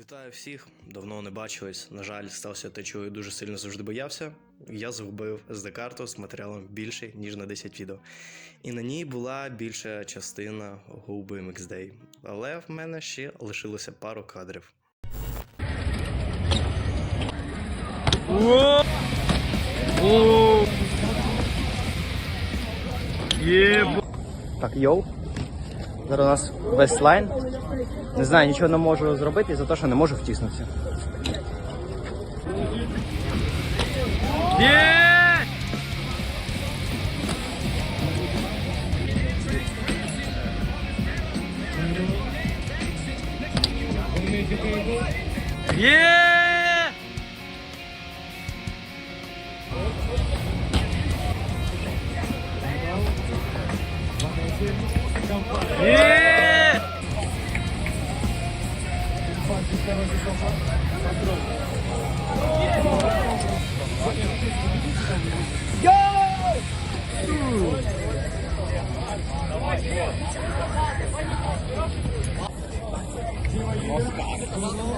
Вітаю всіх, давно не бачились. На жаль, стався те, чого я дуже сильно завжди боявся. Я згубив SD-карту з матеріалом більше, ніж на 10 відео. І на ній була більша частина губи MXDay. Але в мене ще лишилося пару кадрів. Так, йоу. Зараз у нас весь лайн. Не знаю, нічого не можу зробити за те, що не можу втиснутися.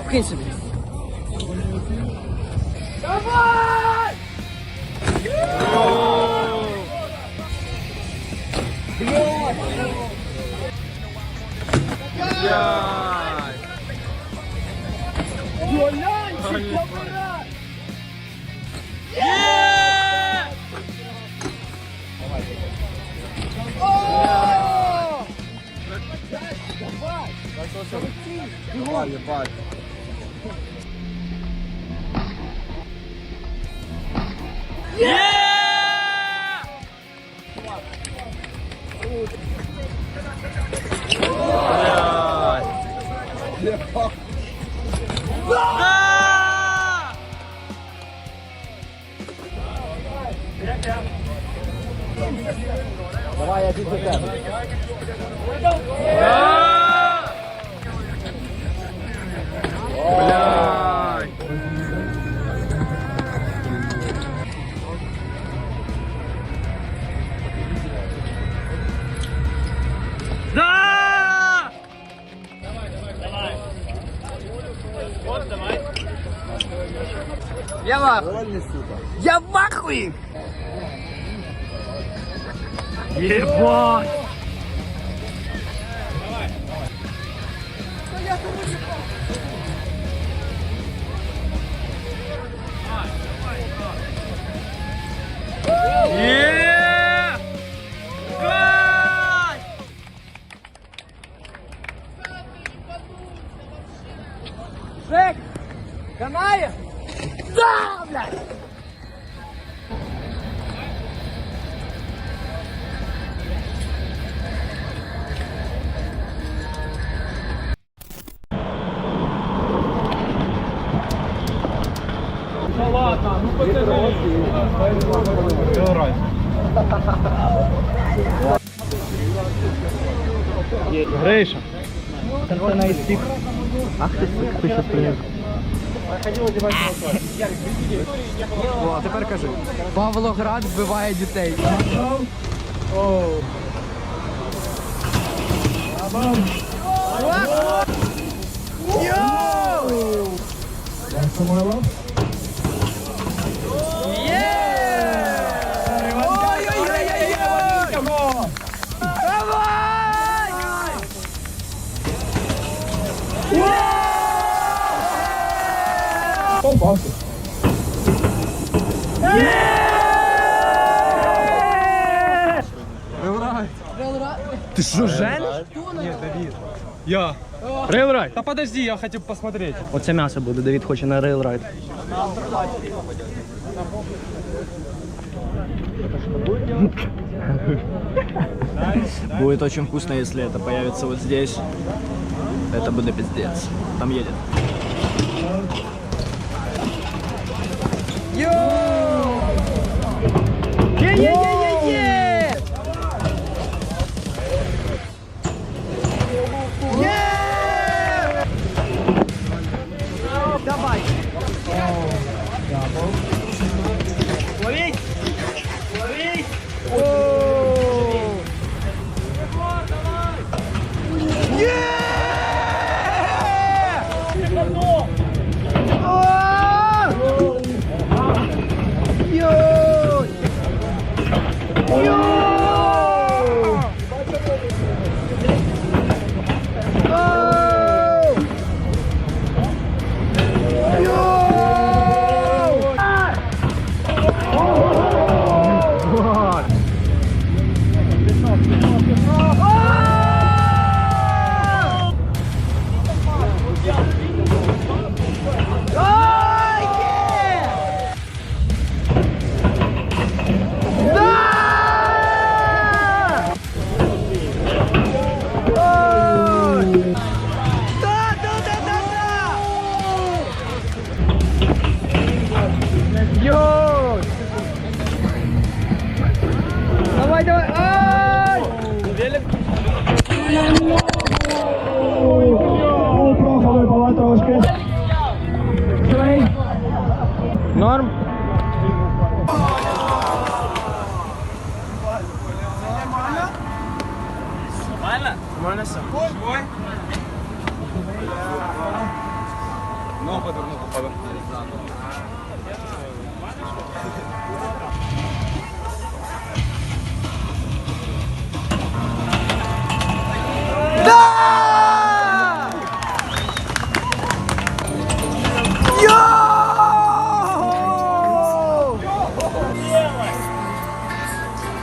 Вкинь собі. Давай, О, а тепер кажи. Павлоград вбиває дітей. Ти що, жениш? Я. Рейлрайд. Да подожди, я хотел посмотреть. Оце м'ясо буде, Давід хоче на рейлрайд. Будет очень вкусно, если это появится вот здесь. Это будет пиздец. Там едет. Є-є-є-є-є!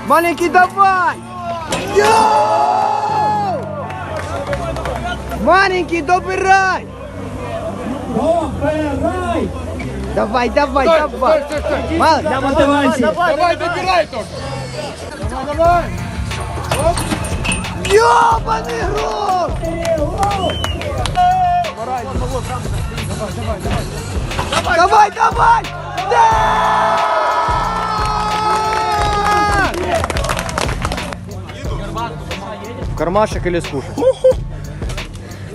Маленький, давай! Йоу! Маленький, добирай! Давай, давай, давай! Мал, для мотивації. Давай, добирай только. Йобаний гроб! Давай, давай! Да! В кармашек или скушать?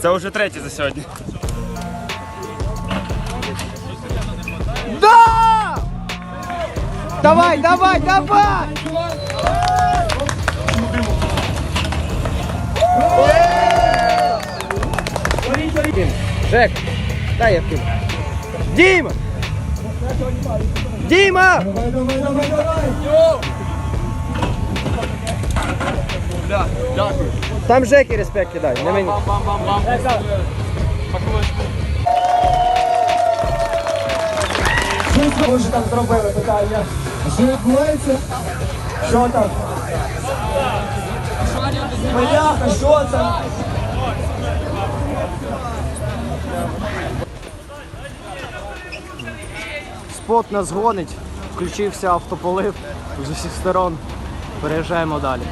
Це вже третє за сьогодні. Давай, давай, давай! Жек, дай я вкину. Дима! Дима! Там Жеки респект кидай, не мені. Швидко вже там зробили питання. Що відбувається? Що там? Бляха, що там? Спот нас гонить, включився автополив з усіх сторон. Переїжджаємо далі.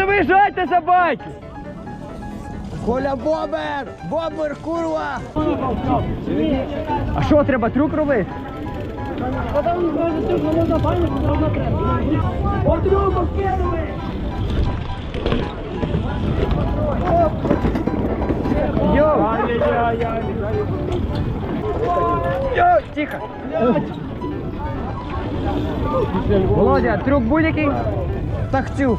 Не виїжджайте за байки! Коля Бобер! Бобер, курва! А що треба трюк робити? Йо, тихо! Володя, трюк будь-який? Так цю.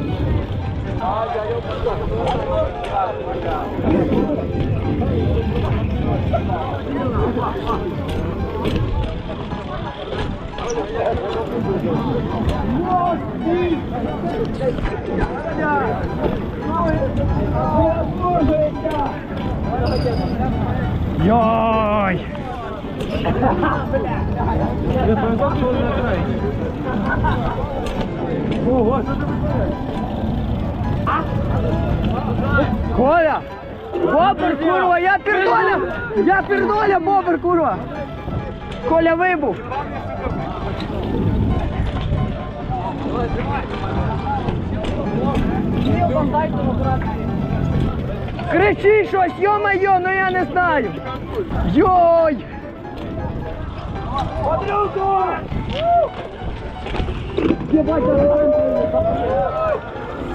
Йой! Коля! Бобер, курва, я пердоля! Я пердоля, бобер, курва! Коля вибув! Кричи щось, йо-майо, ну я не знаю! Йой!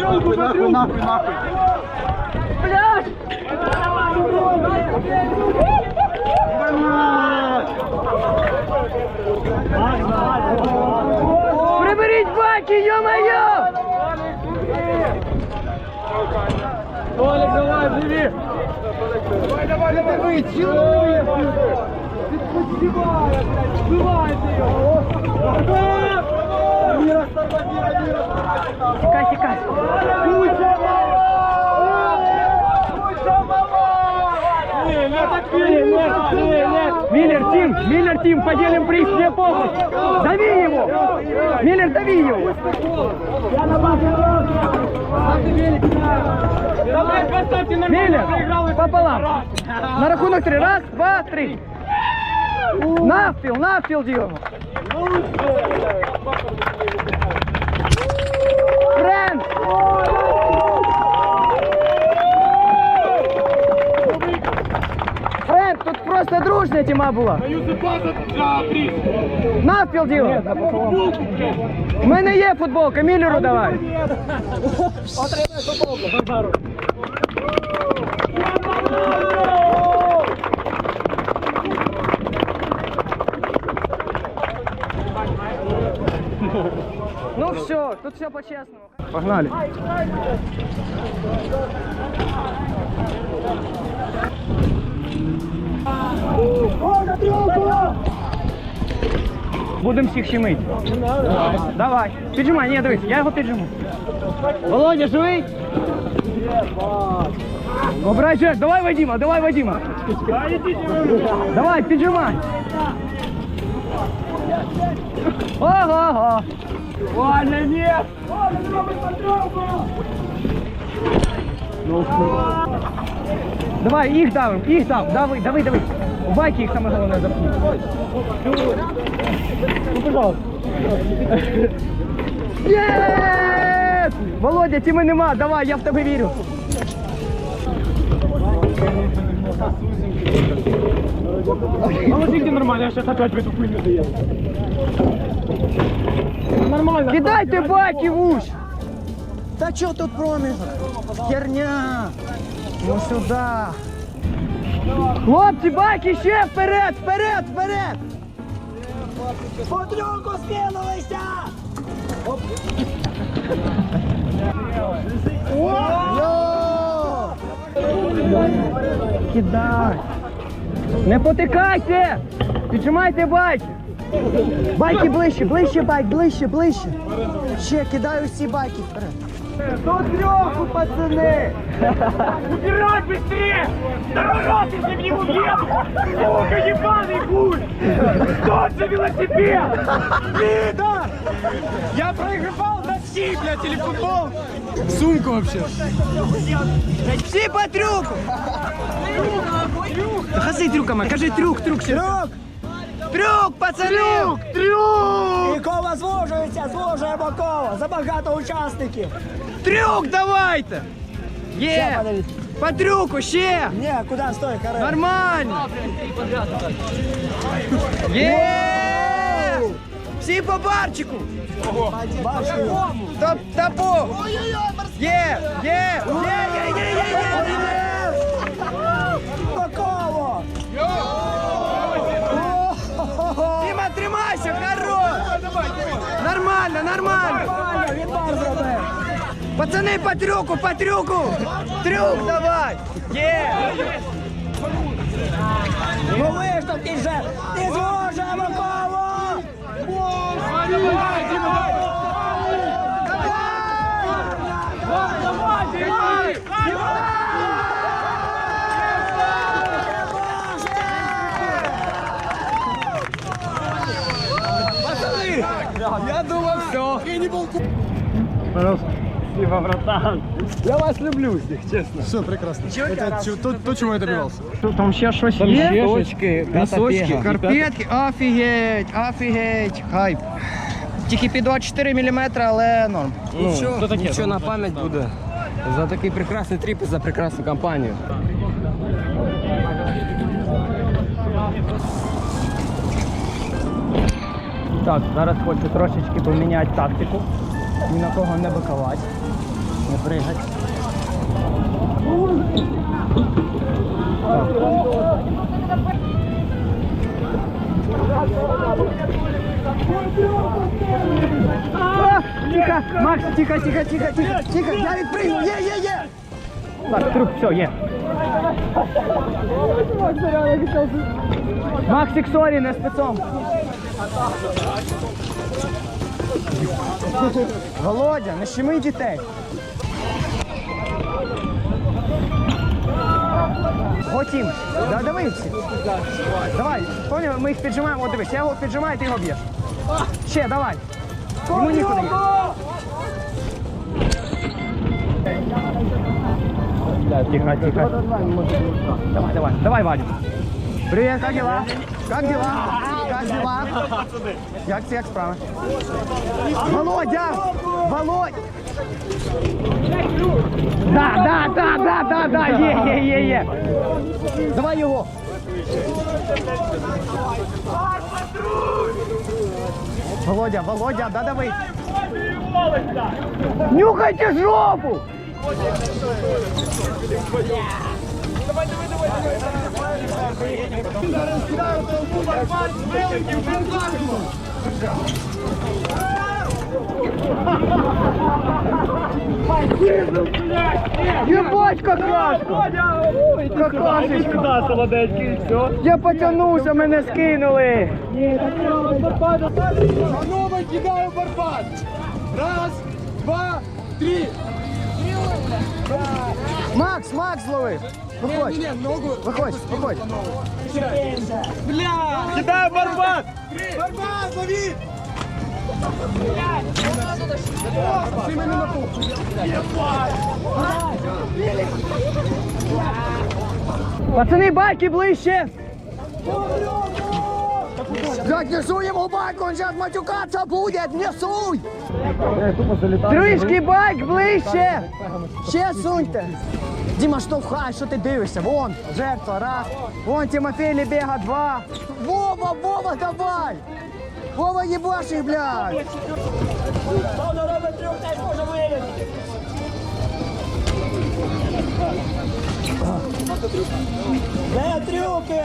Нахуй, нахуй, нахуй, нахуй. Блядь! Приберіть баки, ё-моё! Толик, давай, живи! Давай, давай, давай! Чего? цілує! Відпочиває, блядь! Вбивайте його! Міра, старта, міра, міра! Тікай, тікай. Куча мала! Куча мала! Ні, не такий, не, не, не! Миллер, Тим, Миллер, Тим, поделим приз, мне похуй. Дави его! Миллер, дави его! Миллер, пополам. На рахунок три. Раз, два, три. Навпіл, навпіл ділимо. Френд! Френд, тут просто дружня тіма була. Навпіл ділимо. У мене є футболка, Міллеру давай. Ну все, тут все по-честному. Погнали. Будемо всіх щемить. Давай. Піджимай, ні, дивись, я його піджиму. Володя, живий? Обирай Жек, давай Вадима, давай Вадима. Давай, піджимай. Ого-го. Ваня, ні! Давай, їх давим, їх дав, дави, дави, дави. У байки їх саме головне запнути. Ну, пожалуйста. Єс! Володя, тіми нема, давай, я в тебе вірю. Положите нормально, я сейчас опять в эту хуйню заеду. Нормально. Кидайте байки в уж! Та чо тут проміжок? Херня! Ну сюди! Хлопці, байки ще вперед, вперед, вперед! Подрюку скинулися! Кидай! Не потикайте! Піджимайте байки! Байки ближче, ближче байк, ближче, ближче. Ще кидаю всі байки вперед. До трьоху, пацани! Убирать быстрее! Второй раз, если в него въеду! Сука, ебаный гуль! Что за велосипед? Вида! Я проигрывал такси, блядь, или футбол! Сумку вообще! Всі по трюку! Хаси трюками, кажи трюк, трюк ще. Трюк! Трюк, пацани! Трюк, трюк! І кола звужується, звужуємо коло. Забагато учасників. Трюк давайте! Є! По трюку, ще! Ні, куди стой, Карен? Нормально! Є! Всі по барчику! Топ, топу! Є! Є! Є! Є! Є! Є! Є! Діма, тримайся, хорош! Нормально, нормально! Правильно, він бар зробив. Пацани, по трюку, по трюку! Трюк давай! Є! Ну виштовхніть же. І звужуємо коло. Там ще щось є? Точки, носочки, карпетки, офігеть, офігеть, хайп. Тільки під 24 мм, але норм. Нічого, нічого на пам'ять буде. За такий прекрасний тріп і за прекрасну компанію. Так, зараз хочу трошечки поміняти тактику. Ні на кого не бикувати, не пригати. Тихо, Макс, тихо, тихо, тихо, тихо, тихо, я відпрыгну, є, є, є. Так, труп, все, є. Максик, сорі, не спецом. Володя, не щеми дітей. Готім. Да, давай всі. Давай, поняв, ми їх піджимаємо. От дивись, я його піджимаю, ти його б'єш. Ще, давай. Йому нікуди. Тихо, тихо. Давай, давай, давай, Вадик. Привет, как дела? Как дела? Как дела? Як, як справа? Володя! Володь! Да, да, да, да, да, да, є, є, є, є. Давай його. Володя, Володя, да давай. Нюхайте жопу! Ебать, какашка! Какашечка! Да, солоденький, і все. Я потягнувся, мене скинули! Панове, кидаю барбат. Раз, два, три. Макс, Макс зловив! Виходь, Ні, ногу. виходь, виходь. Кидаю барбат! Барбат, лови! Ти мене на пуху. Пацани, байки ближче! Блядь, несу ему байк, он сейчас матюкаться будет, несуй! Трішки байк ближче! Ще суньте! Діма, штовхай, що ти дивишся? Вон, жертва, раз. Вон Тимофей Лебега, два. Вова, Вова, давай! Вова, ебашь их, блядь! Хто робить трюк, теж може вилізти. Де трюки?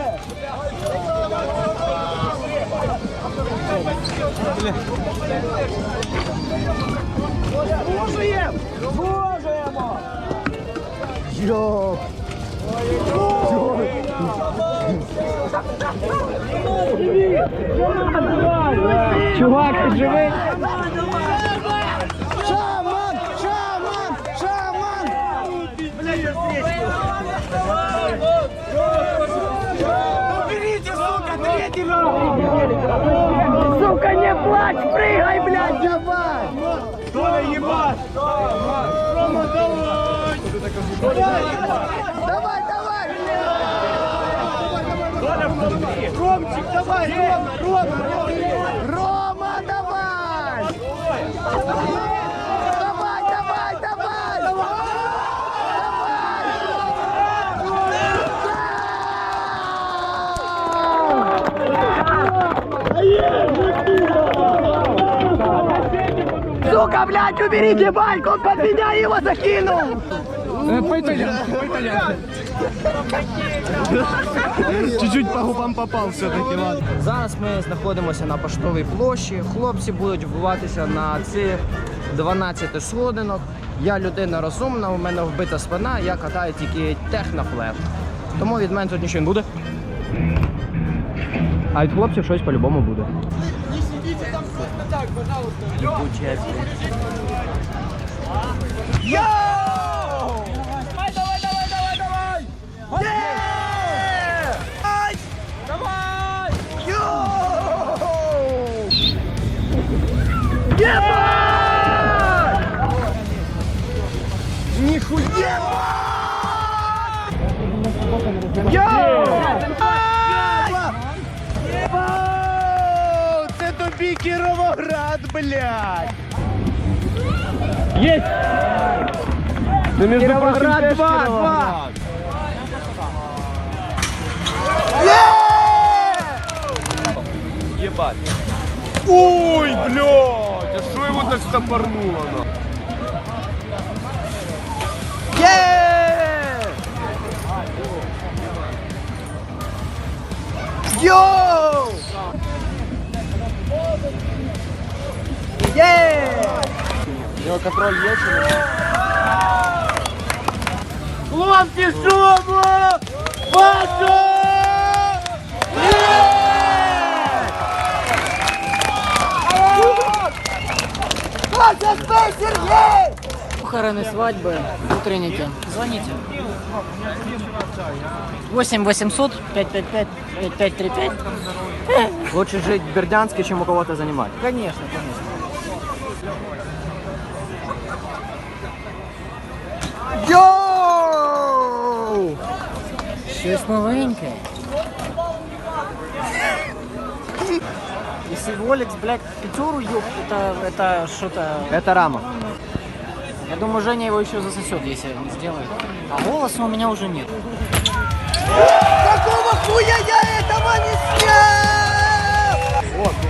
Звужуємо! Звужуємо! Йоп! Чувак, ти живий? Шаман! Шаман! Шаман! Берите, сука, раз! Сука, не плачь, прыгай, блядь, давай! Толя, ебать! Рома, давай! Давай, давай! Ромчик, давай, Рома, Рома! Рома, давай! Давай, давай, давай! Сука, блядь, уберите байк, он под меня его закинул! Чуть-чуть по губам попал все-таки, ладно. Зараз ми знаходимося на поштовій площі. Хлопці будуть вбиватися на цих 12 сходинок. Я людина розумна, у мене вбита спина, я катаю тільки технофлет. Тому від мене тут нічого не буде. А від хлопців щось по-любому буде. Там просто так, пожалуйста. Давай, Йоу! Це тобі Кіровоград, блядь! Есть! Ты между Кіровоград 2, 2! Ебать! Ой, блядь! А что его так стопорнуло? на? Йоу! Є! Його контроль є чи ні? Хлопці, Похороны, свадьбы, утренники. Звоните. 8 800 555 5535. Лучше жить в Бердянске, чем у кого-то занимать. Конечно, конечно. Йоу! Щось новеньке. Если Волекс, блядь, пятеру ёб, это, это что-то... Это рама. Я думаю, Женя его еще засосет, если не сделает. А голоса у меня уже нет. Какого хуя я этого не снял? Володя,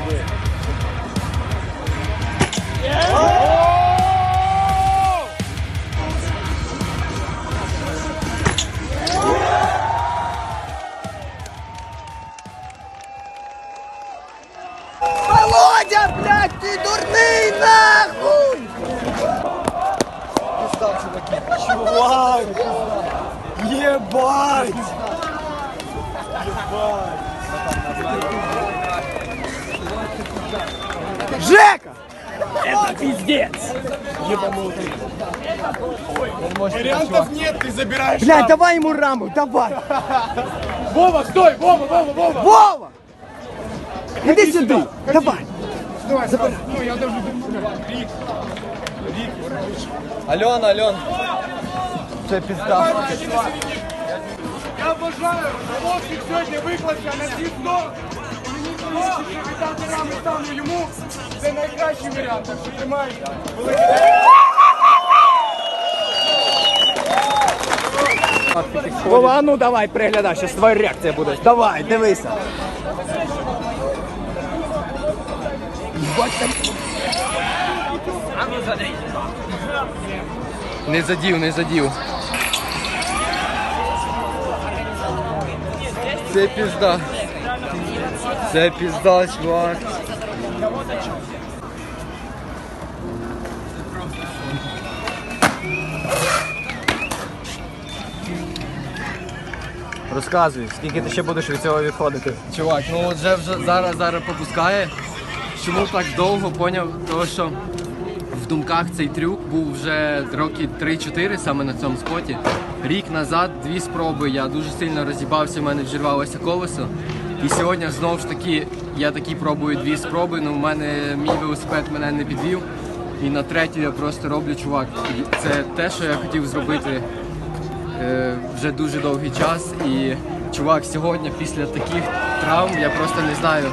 Вариантов нет, ты забираешь. Блядь, давай ему раму, давай! Вова, стой! Вова, Вова, Вова! Вова! Иди сюда, давай! Давай, забирай. Ну, я даже Рик. Альона, Альон. Це пізда. Я бажаю хлопців сьогодні виклався на всі сто. Мені здається, що віддати рами стану йому. Це найкращий варіант, так що тримайте. Вова, ну давай, приглядай, зараз твоя реакція буде. Давай, дивися. Не задів, не задів. Це пізда. Це пізда, чувак. Розказуй, скільки ти ще будеш від цього відходити? Чувак, ну от вже, вже зараз зараз попускає. Чому так довго поняв? Тому що в думках цей трюк був вже роки 3-4 саме на цьому споті. Рік назад дві спроби. Я дуже сильно розібався, в мене взірвалося колесо. І сьогодні знову ж таки я такі пробую дві спроби. Ну в мене мій велосипед мене не підвів. І на третю я просто роблю чувак. Це те, що я хотів зробити вже дуже довгий час. І чувак, сьогодні після таких травм я просто не знаю,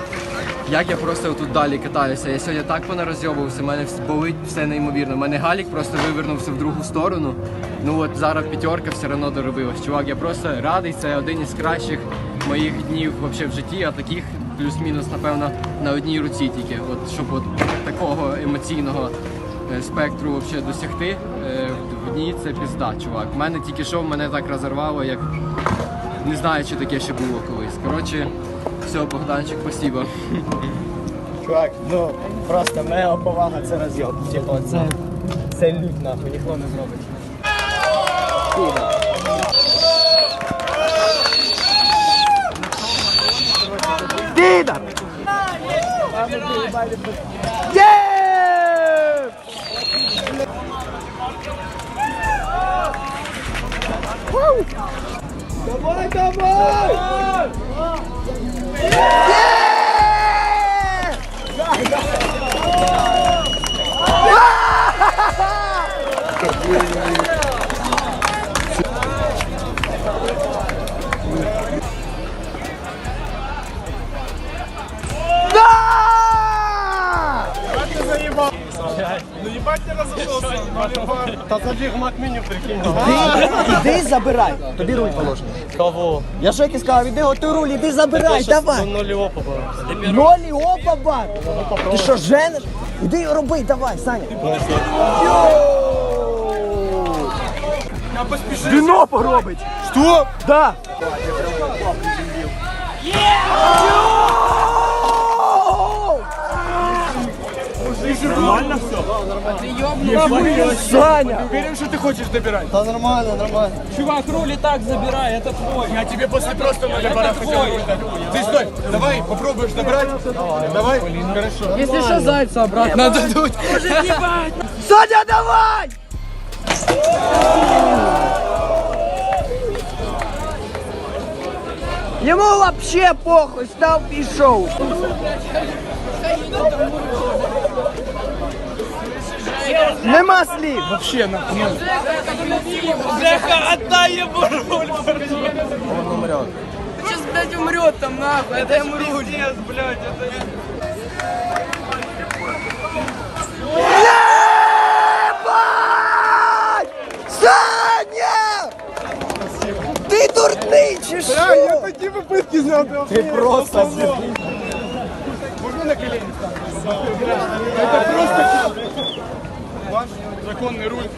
як я просто тут далі катаюся. Я сьогодні так понарозйобувався, мене болить все неймовірно. У мене галік просто вивернувся в другу сторону. Ну от зараз п'ятерка все одно доробилась. Чувак, я просто радий, це один із кращих моїх днів вообще в житті, а таких плюс-мінус, напевно, на одній руці тільки. От щоб от такого емоційного е, спектру вообще досягти е, в- дні це пізда, чувак. У мене тільки що мене так розірвало, як не знаю, чи таке ще було колись. Коротше, все, Богданчик, спасибо. Чувак, ну просто мега повага, це розйом. Типу, це, це лють нахуй, ніхто не зробить. Підар! Є! Вау! Давай, давай! Є! Да! Ну їбать ти розголосив. Та забіг мак мені прикинь. Іди, іди забирай. Тобі руль положено. Кого? Я Жеки сказав, іди готуй руль, іди забирай, давай. Нулі опа Нолі опа, бак. Ти що, жениш? Іди роби, давай, Саня. Віно поробить. Що? Да. Йоу! Нормально все? Саня! Уверен, что ты хочешь добирать? Та нормально, нормально. Чувак, руль и так забирай, это твой. Я тебе после просто надо пора хотел руль дать. Ты стой, давай, попробуешь добрать. Давай, хорошо. Якщо що, зайця обратно дадуть. Саня, давай! Йому вообще похуй, став пішов. Нема слів. Вообще нахуй. Сейчас, блядь, умрет там нахуй, это ему руль. Чи що? Я такие попытки сделал. Ты просто Можно на колени стать? Это просто ваш законный руль.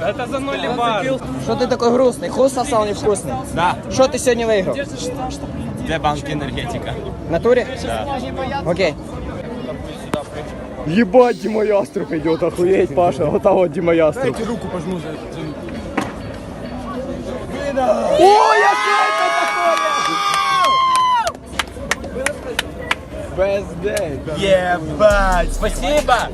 Это за ноль бар. Що ти такий грустний? Хуй сосал невкусний. Да. Що ти сьогодні виграв? Де банк енергетика? В натурі? Да. Окей. Ебать, Дима Яструб идет, охуеть, Паша. Вот так вот Дима Яструб. Дайте руку пожму за за Ебать, спасибо.